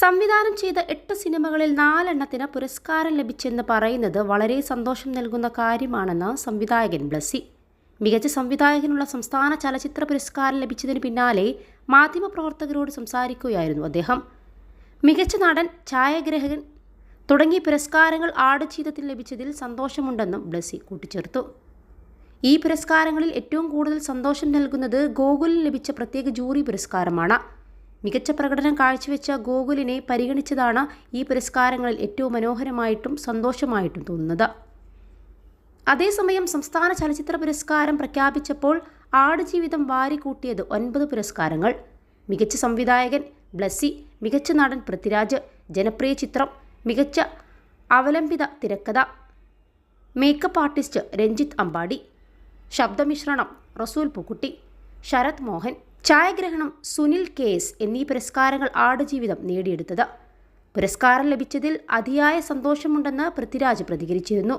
സംവിധാനം ചെയ്ത എട്ട് സിനിമകളിൽ നാലെണ്ണത്തിന് പുരസ്കാരം ലഭിച്ചെന്ന് പറയുന്നത് വളരെ സന്തോഷം നൽകുന്ന കാര്യമാണെന്ന് സംവിധായകൻ ബ്ലസ്സി. മികച്ച സംവിധായകനുള്ള സംസ്ഥാന ചലച്ചിത്ര പുരസ്കാരം ലഭിച്ചതിന് പിന്നാലെ മാധ്യമപ്രവർത്തകരോട് സംസാരിക്കുകയായിരുന്നു അദ്ദേഹം. മികച്ച നടൻ ഛായാഗ്രഹകൻ തുടങ്ങിയ പുരസ്കാരങ്ങൾ ആടുജീവിതത്തിൽ ലഭിച്ചതിൽ സന്തോഷമുണ്ടെന്നും ബ്ലസ്സി കൂട്ടിച്ചേർത്തു. ഈ പുരസ്കാരങ്ങളിൽ ഏറ്റവും കൂടുതൽ സന്തോഷം നൽകുന്നത് ഗോകുലിന് ലഭിച്ച പ്രത്യേക ജൂറി പുരസ്കാരമാണ്. മികച്ച പ്രകടനം കാഴ്ചവെച്ച ഗോകുലിനെ പരിഗണിച്ചതാണ് ഈ പുരസ്കാരങ്ങളിൽ ഏറ്റവും മനോഹരമായിട്ടും സന്തോഷമായിട്ടും തോന്നുന്നത്. അതേസമയം സംസ്ഥാന ചലച്ചിത്ര പുരസ്കാരം പ്രഖ്യാപിച്ചപ്പോൾ ആടുജീവിതം വാരിക്കൂട്ടിയത് ഒൻപത് പുരസ്കാരങ്ങൾ. മികച്ച സംവിധായകൻ ബ്ലസ്സി മികച്ച നടൻ പൃഥ്വിരാജ് ജനപ്രിയ ചിത്രം മികച്ച അവലംബിത തിരക്കഥ മേക്കപ്പ് ആർട്ടിസ്റ്റ് രഞ്ജിത്ത് അമ്പാടി ശബ്ദമിശ്രണം റസൂൽ പൂക്കുട്ടി ശരത് മോഹൻ ഛായാഗ്രഹണം സുനിൽ കെ എസ് എന്നീ പുരസ്കാരങ്ങൾ ആടുജീവിതം നേടിയെടുത്തത്. പുരസ്കാരം ലഭിച്ചതിൽ അതിയായ സന്തോഷമുണ്ടെന്ന് പൃഥ്വിരാജ് പ്രതികരിച്ചിരുന്നു.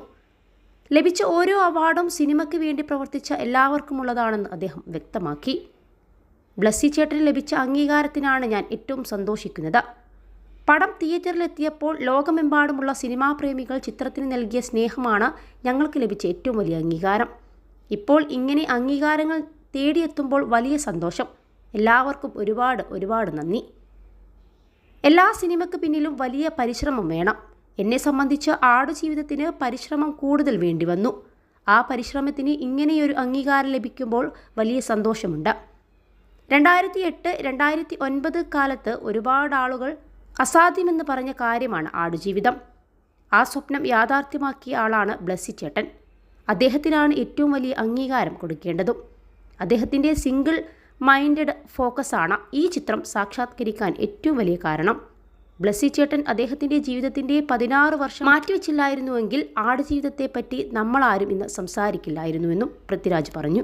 ലഭിച്ച ഓരോ അവാർഡും സിനിമയ്ക്ക് വേണ്ടി പ്രവർത്തിച്ച എല്ലാവർക്കുമുള്ളതാണെന്ന് അദ്ദേഹം വ്യക്തമാക്കി. ബ്ലസ്സി ചേട്ടന് ലഭിച്ച അംഗീകാരത്തിനാണ് ഞാൻ ഏറ്റവും സന്തോഷിക്കുന്നത്. പടം തിയേറ്ററിലെത്തിയപ്പോൾ ലോകമെമ്പാടുമുള്ള സിനിമാ പ്രേമികൾ ചിത്രത്തിന് നൽകിയ സ്നേഹമാണ് ഞങ്ങൾക്ക് ലഭിച്ച ഏറ്റവും വലിയ അംഗീകാരം. ഇപ്പോൾ ഇങ്ങനെ അംഗീകാരങ്ങൾ തേടിയെത്തുമ്പോൾ വലിയ സന്തോഷം. എല്ലാവർക്കും ഒരുപാട് ഒരുപാട് നന്ദി. എല്ലാ സിനിമയ്ക്ക് പിന്നിലും വലിയ പരിശ്രമം വേണം. എന്നെ സംബന്ധിച്ച് ആടുജീവിതത്തിന് പരിശ്രമം കൂടുതൽ വേണ്ടി വന്നു. ആ പരിശ്രമത്തിന് ഇങ്ങനെയൊരു അംഗീകാരം ലഭിക്കുമ്പോൾ വലിയ സന്തോഷമുണ്ട്. രണ്ടായിരത്തി എട്ട് രണ്ടായിരത്തി ഒൻപത് കാലത്ത് ഒരുപാട് ആളുകൾ അസാധ്യമെന്ന് പറഞ്ഞ കാര്യമാണ് ആടുജീവിതം. ആ സ്വപ്നം യാഥാർത്ഥ്യമാക്കിയ ആളാണ് ബ്ലസ്സി ചേട്ടൻ. അദ്ദേഹത്തിനാണ് ഏറ്റവും വലിയ അംഗീകാരം കൊടുക്കേണ്ടതും. അദ്ദേഹത്തിന്റെ സിംഗിൾ മൈൻഡഡ് ഫോക്കസാണ് ഈ ചിത്രം സാക്ഷാത്കരിക്കാൻ ഏറ്റവും വലിയ കാരണം. ബ്ലസ്സി ചേട്ടൻ അദ്ദേഹത്തിന്റെ ജീവിതത്തിന്റെ പതിനാറ് വർഷം മാറ്റിവെച്ചില്ലായിരുന്നുവെങ്കിൽ ആടുജീവിതത്തെപ്പറ്റി നമ്മളാരും ഇന്ന് സംസാരിക്കില്ലായിരുന്നുവെന്നും പൃഥ്വിരാജ് പറഞ്ഞു.